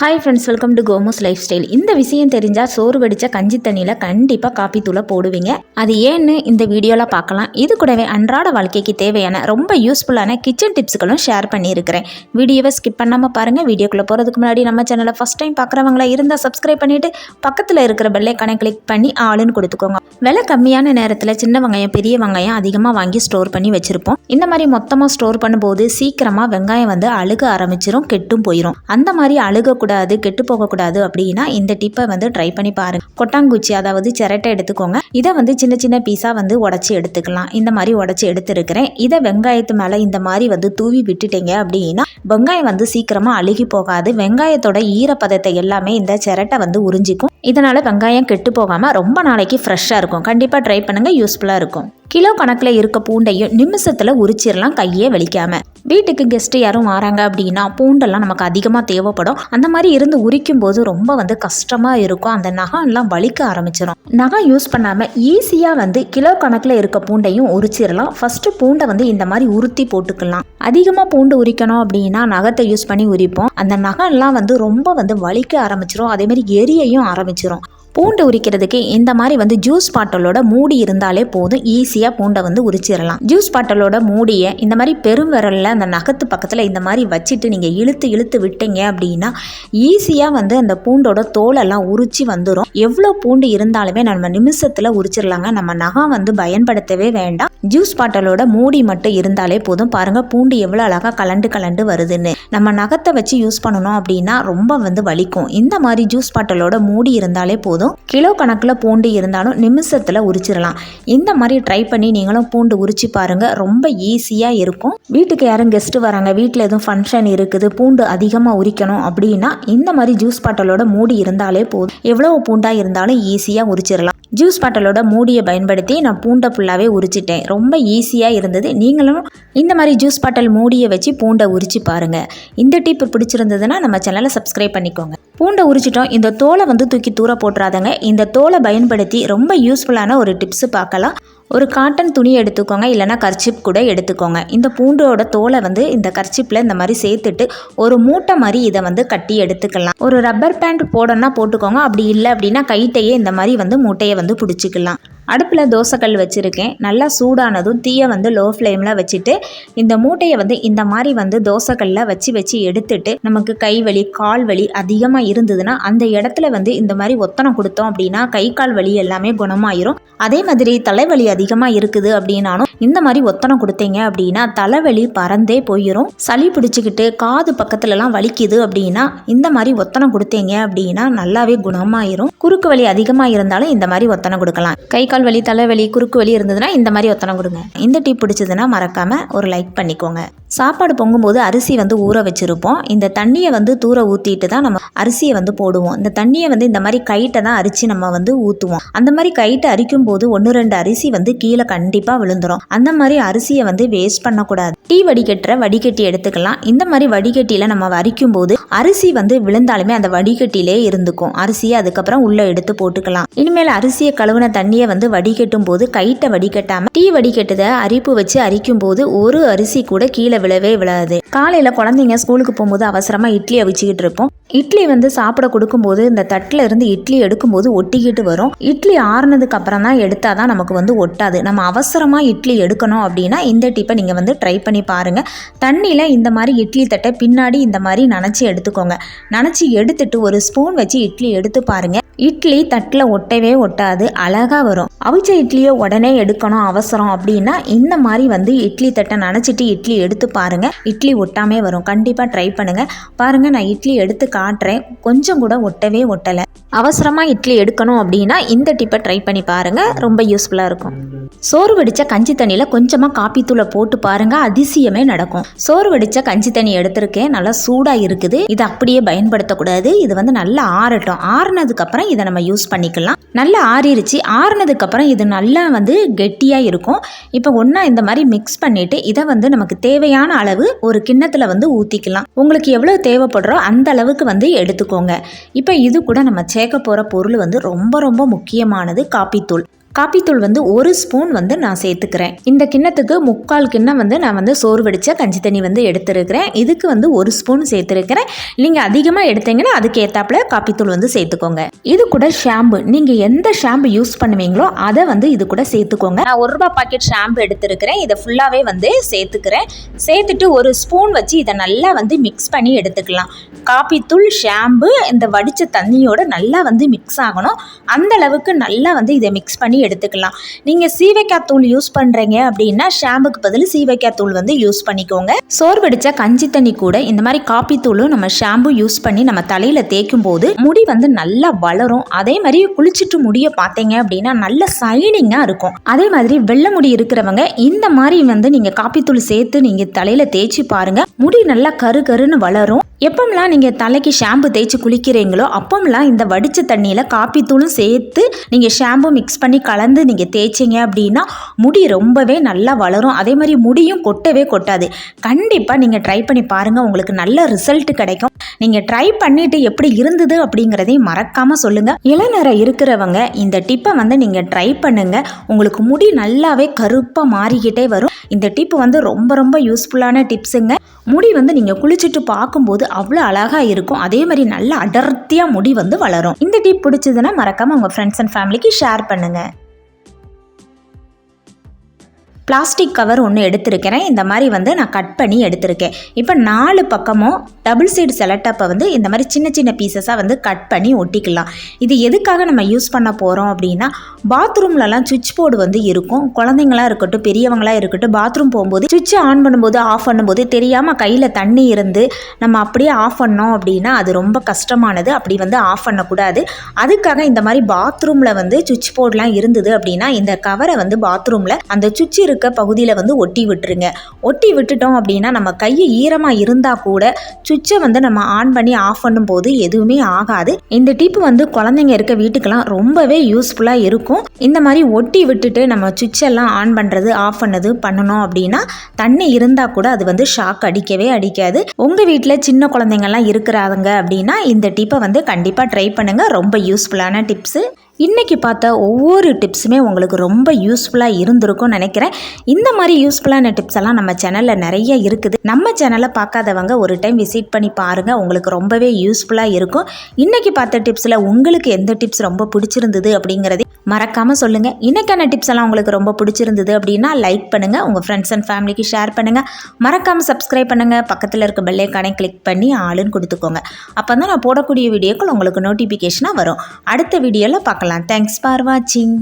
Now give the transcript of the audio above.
Hi friends welcome to கோமோஸ் life style இந்த விஷயம் தெரிஞ்சால் சோறு வடித்த கஞ்சி தண்ணியில் கண்டிப்பாக காப்பி தூளை போடுவீங்க. அது ஏன்னு இந்த வீடியோவில் பார்க்கலாம். இது கூடவே அன்றாட வாழ்க்கைக்கு தேவையான ரொம்ப யூஸ்ஃபுல்லான கிச்சன் டிப்ஸுகளும் ஷேர் பண்ணியிருக்கிறேன். வீடியோவை ஸ்கிப் பண்ணாமல் பாருங்கள் வீடியோக்குள்ளே போகிறதுக்கு முன்னாடி நம்ம சேனலை ஃபஸ்ட் டைம் பார்க்குறவங்களா இருந்தால் சப்ஸ்கிரைப் பண்ணிவிட்டு பக்கத்தில் இருக்கிற பெல்லைக்கான கிளிக் பண்ணி ஆளுன்னு கொடுத்துக்கோங்க. விலை கம்மியான நேரத்தில் சின்ன வெங்காயம் பெரிய வெங்காயம் அதிகமாக வாங்கி ஸ்டோர் பண்ணி வச்சுருப்போம். இந்த மாதிரி மொத்தமாக ஸ்டோர் பண்ணும்போது சீக்கிரமாக வெங்காயம் வந்து அழுக ஆரம்பிச்சிரும் கெட்டும் போயிடும் அந்த மாதிரி போகக்கூடாது கெட்டு போகக்கூடாது அப்படின்னா இந்த டிப்பை வந்து ட்ரை பண்ணி பாருங்க. கொட்டாங்குச்சி அதாவது சிரட்டை எடுத்துக்கோங்க. இதை வந்து சின்ன சின்ன பீஸாக வந்து உடச்சி எடுத்துக்கலாம். இந்த மாதிரி உடச்சி எடுத்துருக்கிறேன். இதை வெங்காயத்து மேலே இந்த மாதிரி வந்து தூவி விட்டுட்டீங்க அப்படின்னா வெங்காயம் வந்து சீக்கிரமாக அழுகி போகாது. வெங்காயத்தோட ஈரப்பதத்தை எல்லாமே இந்த சிரட்டை வந்து உறிஞ்சிக்கும். இதனால் வெங்காயம் கெட்டு போகாமல் ரொம்ப நாளைக்கு ஃப்ரெஷ்ஷாக இருக்கும். கண்டிப்பாக ட்ரை பண்ணுங்கள் யூஸ்ஃபுல்லாக இருக்கும். கிலோ கணக்கில் இருக்க பூண்டையும் நிமிஷத்தில் உரிச்சிடலாம் கையே வலிக்காமல் வீட்டுக்கு கெஸ்ட்டு யாரும் வராங்க அப்படின்னா பூண்டெல்லாம் நமக்கு அதிகமாக தேவைப்படும். அந்த மாதிரி இருந்து உரிக்கும் போது ரொம்ப வந்து கஷ்டமாக இருக்கும். அந்த நகம்லாம் வலிக்க ஆரம்பிச்சிடும் நகம் யூஸ் பண்ணாமல் ஈஸியாக வந்து கிலோ கணக்கில் இருக்க பூண்டையும் உரிச்சிடலாம் ஃபஸ்ட்டு பூண்டை வந்து இந்த மாதிரி உருத்தி போட்டுக்கலாம். அதிகமாக பூண்டு உரிக்கணும் அப்படின்னா நகத்தை யூஸ் பண்ணி உரிப்போம். அந்த நகம்லாம் வந்து ரொம்ப வந்து வலிக்க ஆரம்பிச்சிரும். அதேமாதிரி எரியையும் ஆரம்பிச்சிரும். பூண்டு உரிக்கிறதுக்கு இந்த மாதிரி வந்து ஜூஸ் பாட்டலோட மூடி இருந்தாலே போதும். ஈஸியாக பூண்டை வந்து உரிச்சிடலாம். ஜூஸ் பாட்டலோட மூடியை இந்த மாதிரி பெருவிரலில் அந்த நகத்து பக்கத்தில் இந்த மாதிரி வச்சுட்டு நீங்கள் இழுத்து இழுத்து விட்டீங்க அப்படின்னா ஈஸியாக வந்து அந்த பூண்டோட தோலெல்லாம் உரிச்சு வந்துடும் எவ்வளோ பூண்டு இருந்தாலுமே நம்ம நிமிஷத்தில் உரிச்சிடலாங்க. நம்ம நகம் வந்து பயன்படுத்தவே வேண்டாம். ஜூஸ் பாட்டலோட மூடி மட்டும் இருந்தாலே போதும். பாருங்கள் பூண்டு எவ்வளோ அழகாக கலண்டு கலண்டு வருதுன்னு. நம்ம நகத்தை வச்சு யூஸ் பண்ணணும் அப்படின்னா ரொம்ப வந்து வலிக்கும். இந்த மாதிரி ஜூஸ் பாட்டலோட மூடி இருந்தாலே போதும். கிலோ கணக்கில் பூண்டு இருந்தாலும் நிமிஷத்தில் உரிச்சிடலாம் இந்த மாதிரி ட்ரை பண்ணி நீங்களும் பூண்டு உரிச்சு பாருங்கள் ரொம்ப ஈஸியாக இருக்கும். வீட்டுக்கு யாரும் கெஸ்ட்டு வராங்க. வீட்டில் எதுவும் ஃபங்க்ஷன் இருக்குது. பூண்டு அதிகமாக உரிக்கணும் அப்படின்னா இந்த மாதிரி ஜூஸ் பாட்டலோட மூடி இருந்தாலே போதும். எவ்வளோ பூண்டாக இருந்தாலும் ஈஸியாக உரிச்சிடலாம் ஜூஸ் பாட்டலோட மூடியை பயன்படுத்தி நான் பூண்டை ஃபுல்லாகவே உரிச்சிட்டேன். ரொம்ப ஈஸியாக இருந்தது. நீங்களும் இந்த மாதிரி ஜூஸ் பாட்டல் மூடியை வச்சு பூண்டை உரிச்சு பாருங்கள் இந்த டிப் பிடிச்சிருந்ததுன்னா நம்ம சேனலை சப்ஸ்கிரைப் பண்ணிக்கோங்க. பூண்டை உரிச்சிட்டோம். இந்த தோலை வந்து தூக்கி தூர போட்டுறாதங்க. இந்த தோலை பயன்படுத்தி ரொம்ப யூஸ்ஃபுல்லான ஒரு டிப்ஸு பார்க்கலாம். ஒரு காட்டன் துணி எடுத்துக்கோங்க இல்லைனா கர்ச்சிப் கூட எடுத்துக்கோங்க. இந்த பூண்டோட தோலை வந்து இந்த கர்ச்சிப்பில் இந்த மாதிரி சேர்த்துட்டு ஒரு மூட்டை மாதிரி இதை வந்து கட்டி எடுத்துக்கலாம். ஒரு ரப்பர் பேண்ட் போடணும்னா போட்டுக்கோங்க. அப்படி இல்லை அப்படின்னா கைட்டையே இந்த மாதிரி வந்து மூட்டையை வந்து பிடிச்சிக்கலாம். அடுப்பில் தோசைக்கல் வச்சுருக்கேன். நல்லா சூடானதும் தீயை வந்து லோ ஃப்ளேமில் வச்சுட்டு இந்த மூட்டையை வந்து இந்த மாதிரி வந்து தோசைக்கல்ல வச்சு வச்சு எடுத்துட்டு நமக்கு கை வலி கால் வலி அதிகமாக இருந்ததுன்னா அந்த இடத்துல வந்து இந்த மாதிரி ஒத்தனம் கொடுத்தோம் அப்படின்னா கை கால் வலி எல்லாமே குணமாயிரும். அதே மாதிரி தலைவலி அதிகமாக இருக்குது அப்படின்னாலும் இந்த மாதிரி ஒத்தனம் கொடுத்தீங்க அப்படின்னா தலைவலி பறந்தே போயிடும் சளி பிடிச்சிக்கிட்டு காது பக்கத்துலலாம் வலிக்குது அப்படின்னா இந்த மாதிரி ஒத்தனம் கொடுத்தீங்க அப்படின்னா நல்லாவே குணமாயிரும். குறுக்கு வலி அதிகமாக இருந்தாலும் இந்த மாதிரி ஒத்தனம் கொடுக்கலாம். கை கால் வலி தலைவலி குறுக்கு வலி இருந்ததுன்னா இந்த மாதிரி ஒத்தனம் கொடுங்க. இந்த டிப் பிடிச்சதுன்னா மறக்காமல் ஒரு லைக் பண்ணிக்கோங்க. சாப்பாடு பொங்கும்போது அரிசி வந்து ஊற வச்சுருப்போம். இந்த தண்ணியை வந்து தூர ஊற்றிட்டு தான் நம்ம அரிசியை வந்து போடுவோம். இந்த தண்ணியை வந்து இந்த மாதிரி கைட்டை தான் அரிச்சு நம்ம வந்து ஊற்றுவோம் அந்த மாதிரி கைட்டை அரிக்கும் போது ஒன்று ரெண்டு அரிசி வந்து கீழே கண்டிப்பாக விழுந்துரும். அந்த மாதிரி அரிசியை வந்து வேஸ்ட் பண்ணக்கூடாது. டீ வடிகட்டுற வடிகட்டி எடுத்துக்கலாம். இந்த மாதிரி வடிகட்டியில் நம்ம வரிக்கும் போது அரிசி வந்து விழுந்தாலுமே அந்த வடிகட்டிலே இருந்துக்கும். அரிசியை அதுக்கப்புறம் உள்ளே எடுத்து போட்டுக்கலாம். இனிமேல் அரிசியை கழுவுன தண்ணியை வந்து வடிகட்டும் போது கைட்டை வடிகட்டாமல் டீ வடிகட்டதை அரிப்பு வச்சு அரிக்கும் போது ஒரு அரிசி கூட கீழே விழவே விழாது. காலையில் குழந்தைங்க ஸ்கூலுக்கு போகும்போது அவசரமாக இட்லி அவிச்சுக்கிட்டு இருப்போம். இட்லி வந்து சாப்பிட கொடுக்கும்போது இந்த தட்டில் இருந்து இட்லி எடுக்கும்போது ஒட்டிக்கிட்டு வரும். இட்லி ஆறுனதுக்கு அப்புறம் தான் எடுத்தால் தான் நமக்கு வந்து ஒட்டாது. நம்ம அவசரமாக இட்லி எடுக்கணும் அப்படின்னா இந்த டிப்பை நீங்கள் வந்து ட்ரை பண்ணி பாருங்கள் தண்ணியில் இந்த மாதிரி இட்லி தட்டை பின்னாடி இந்த மாதிரி நனைச்சி எடுத்துக்கோங்க. நனைச்சி எடுத்துட்டு ஒரு ஸ்பூன் வச்சு இட்லி எடுத்து பாருங்கள் இட்லி தட்டில் ஒட்டவே ஒட்டாது அழகாக வரும். அவிச்ச இட்லியை உடனே எடுக்கணும் அவசரம் அப்படின்னா இந்த மாதிரி வந்து இட்லி தட்டை நினச்சிட்டு இட்லி எடுத்து பாருங்கள் இட்லி ஒட்டாமே வரும். கண்டிப்பாக ட்ரை பண்ணுங்கள் பாருங்கள் நான் இட்லி எடுத்து காட்டுறேன். கொஞ்சம் கூட ஒட்டவே ஒட்டலை. அவசரமாக இட்லி எடுக்கணும் அப்படின்னா இந்த டிப்பை ட்ரை பண்ணி பாருங்கள் ரொம்ப யூஸ்ஃபுல்லாக இருக்கும். சோறு வடித்த கஞ்சி தண்ணியில் கொஞ்சமாக காப்பித்தூளை போட்டு பாருங்கள் அதிசயமே நடக்கும். சோறு வடித்த கஞ்சி தண்ணி எடுத்திருக்கேன். நல்லா சூடாக இருக்குது. இதை அப்படியே பயன்படுத்தக்கூடாது. இது வந்து நல்லா ஆறட்டும். ஆறுனதுக்கப்புறம் இதை நம்ம யூஸ் பண்ணிக்கலாம். நல்லா ஆறிடுச்சு ஆறுனதுக்கப்புறம் இது நல்லா வந்து கெட்டியாக இருக்கும். இப்போ ஒன்றா இந்த மாதிரி மிக்ஸ் பண்ணிவிட்டு இதை வந்து நமக்கு தேவையான அளவு ஒரு கிண்ணத்தில் வந்து ஊற்றிக்கலாம் உங்களுக்கு எவ்வளோ தேவைப்படுறோ அந்த அளவுக்கு வந்து எடுத்துக்கோங்க. இப்போ இது கூட நம்ம சேர்க்க போகிற பொருள் வந்து ரொம்ப ரொம்ப முக்கியமானது காப்பித்தூள் காப்பித்தூள் வந்து ஒரு ஸ்பூன் வந்து நான் சேர்த்துக்கிறேன். இந்த கிண்ணத்துக்கு முக்கால் கிண்ணம் வந்து நான் வந்து சோறு வடித்த கஞ்சி தண்ணி வந்து எடுத்துருக்கிறேன். இதுக்கு வந்து ஒரு ஸ்பூன் சேர்த்துருக்கிறேன். நீங்கள் அதிகமாக எடுத்தீங்கன்னா அதுக்கு ஏற்றாப்புல காப்பித்தூள் வந்து சேர்த்துக்கோங்க. இது கூட ஷாம்பு. நீங்கள் எந்த ஷாம்பு யூஸ் பண்ணுவீங்களோ அதை வந்து இது கூட சேர்த்துக்கோங்க. நான் ஒரு ரூபா பாக்கெட் ஷாம்பு எடுத்துருக்கிறேன். இதை ஃபுல்லாகவே வந்து சேர்த்துக்கிறேன். சேர்த்துட்டு ஒரு ஸ்பூன் வச்சு இதை நல்லா வந்து மிக்ஸ் பண்ணி எடுத்துக்கலாம். காப்பித்தூள் ஷாம்பு இந்த வடித்த தண்ணியோட நல்லா வந்து மிக்ஸ் ஆகணும். அந்த அளவுக்கு நல்லா வந்து இதை மிக்ஸ் பண்ணி எடுத்துக்கலாம். நீங்கள் சீவைக்காய் தூள் யூஸ் பண்ணுறீங்க அப்படின்னா ஷாம்புக்கு பதில் சீவைக்காய் தூள் வந்து யூஸ் பண்ணிக்கோங்க. சோர்வடிச்ச கஞ்சி தண்ணி கூட இந்த மாதிரி காப்பி தூளும் நம்ம ஷாம்பு யூஸ் பண்ணி நம்ம தலையில் தேய்க்கும் போது முடி வந்து நல்லா வளரும். அதே மாதிரி குளிச்சுட்டு முடிய பார்த்தீங்க அப்படின்னா நல்ல சைனிங்காக இருக்கும். அதே மாதிரி வெள்ளை முடி இருக்கிறவங்க இந்த மாதிரி வந்து நீங்கள் காப்பி தூள் சேர்த்து நீங்கள் தலையில் தேய்ச்சி பாருங்க. முடி நல்லா கரு கருன்னு வளரும். எப்போம்லாம் நீங்கள் தலைக்கு ஷாம்பு தேய்ச்சி குளிக்கிறீங்களோ அப்போம்லாம் இந்த வடித்த தண்ணியில் காப்பி தூளும் சேர்த்து நீங்கள் ஷாம்பு மிக்ஸ் பண்ணி கலந்து நீங்கள் தேய்ச்சிங்க அப்படின்னா முடி ரொம்பவே நல்லா வளரும். அதே மாதிரி முடியும் கொட்டவே கொட்டாது. கண்டிப்பாக நீங்கள் ட்ரை பண்ணி பாருங்கள் உங்களுக்கு நல்ல ரிசல்ட் கிடைக்கும். நீங்கள் ட்ரை பண்ணிவிட்டு எப்படி இருந்தது அப்படிங்கிறதையும் மறக்காமல் சொல்லுங்கள் இளநரை இருக்கிறவங்க இந்த டிப்பை வந்து நீங்கள் ட்ரை பண்ணுங்கள் உங்களுக்கு முடி நல்லாவே கருப்பாக மாறிக்கிட்டே வரும். இந்த டிப்பு வந்து ரொம்ப ரொம்ப யூஸ்ஃபுல்லான டிப்ஸுங்க முடி வந்து நீங்கள் குளிச்சுட்டு பார்க்கும்போது அவ்வளோ அழகாக இருக்கும். அதே மாதிரி நல்ல அடர்த்தியாக முடி வந்து வளரும். இந்த டிப் பிடிச்சதுன்னா மறக்காமல் உங்கள் ஃப்ரெண்ட்ஸ் அண்ட் ஃபேமிலிக்கு ஷேர் பண்ணுங்கள் பிளாஸ்டிக் கவர் ஒன்று எடுத்திருக்கிறேன். இந்த மாதிரி வந்து நான் கட் பண்ணி எடுத்திருக்கேன். இப்போ நாலு பக்கமும் டபுள் சைடு செலட்டப்பை வந்து இந்த மாதிரி சின்ன சின்ன பீசஸாக வந்து கட் பண்ணி ஒட்டிக்கலாம். இது எதுக்காக நம்ம யூஸ் பண்ண போகிறோம் அப்படின்னா பாத்ரூம்லலாம் சுவிட்ச் போர்டு வந்து இருக்கும். குழந்தைங்களா இருக்கட்டும் பெரியவங்களாக இருக்கட்டும் பாத்ரூம் போகும்போது சுவிட்ச் ஆன் பண்ணும்போது ஆஃப் பண்ணும்போது தெரியாமல் கையில் தண்ணி இருந்து நம்ம அப்படியே ஆஃப் பண்ணோம் அப்படின்னா அது ரொம்ப கஷ்டமானது. அப்படி வந்து ஆஃப் பண்ணக்கூடாது. அதுக்காக இந்த மாதிரி பாத்ரூமில் வந்து சுவிட்ச் போர்டுலாம் இருந்தது அப்படின்னா இந்த கவரை வந்து பாத்ரூமில் அந்த சுவிட்ச் இருக்க இருக்க பகுதியில் வந்து ஒட்டி விட்டுருங்க. ஒட்டி விட்டுட்டோம் அப்படின்னா நம்ம கை ஈரமாக இருந்தால் கூட சுவிட்சை வந்து நம்ம ஆன் பண்ணி ஆஃப் பண்ணும்போது எதுவுமே ஆகாது. இந்த டிப்பு வந்து குழந்தைங்க இருக்க வீட்டுக்கெல்லாம் ரொம்பவே யூஸ்ஃபுல்லாக இருக்கும். இந்த மாதிரி ஒட்டி விட்டுட்டு நம்ம சுவிட்ச் எல்லாம் ஆன் பண்ணுறது ஆஃப் பண்ணது பண்ணணும் அப்படின்னா தண்ணி இருந்தால் கூட அது வந்து ஷாக் அடிக்கவே அடிக்காது. உங்கள் வீட்டில் சின்ன குழந்தைங்கள்லாம் இருக்கிறாங்க அப்படின்னா இந்த டிப்பை வந்து கண்டிப்பாக ட்ரை பண்ணுங்கள் ரொம்ப யூஸ்ஃபுல்லான டிப்ஸு. இன்றைக்கி பார்த்த ஒவ்வொரு டிப்ஸுமே உங்களுக்கு ரொம்ப யூஸ்ஃபுல்லாக இருந்திருக்கும்னு நினைக்கிறேன். இந்த மாதிரி யூஸ்ஃபுல்லான டிப்ஸ் எல்லாம் நம்ம சேனலில் நிறைய இருக்குது. நம்ம சேனலை பார்க்காதவங்க ஒரு டைம் விசிட் பண்ணி பாருங்கள் உங்களுக்கு ரொம்பவே யூஸ்ஃபுல்லாக இருக்கும். இன்றைக்கி பார்த்த டிப்ஸில் உங்களுக்கு எந்த டிப்ஸ் ரொம்ப பிடிச்சிருந்தது அப்படிங்கிறதே மறக்காமல் சொல்லுங்கள் இன்றைக்கான டிப்ஸ் எல்லாம் உங்களுக்கு ரொம்ப பிடிச்சிருந்தது அப்படின்னா லைக் பண்ணுங்கள் உங்கள் ஃப்ரெண்ட்ஸ் அண்ட் ஃபேமிலிக்கு ஷேர் பண்ணுங்கள் மறக்காமல் சப்ஸ்கிரைப் பண்ணுங்கள் பக்கத்தில் இருக்க பெல்லைக்கானே கிளிக் பண்ணி ஆளுன்னு கொடுத்துக்கோங்க. அப்போ தான் நான் போடக்கூடிய வீடியோக்கள் உங்களுக்கு நோட்டிஃபிகேஷனாக வரும். அடுத்த வீடியோவில் பார்க்கலாம். பார்க்கலாம் தேங்க்ஸ் ஃபார் வாட்சிங்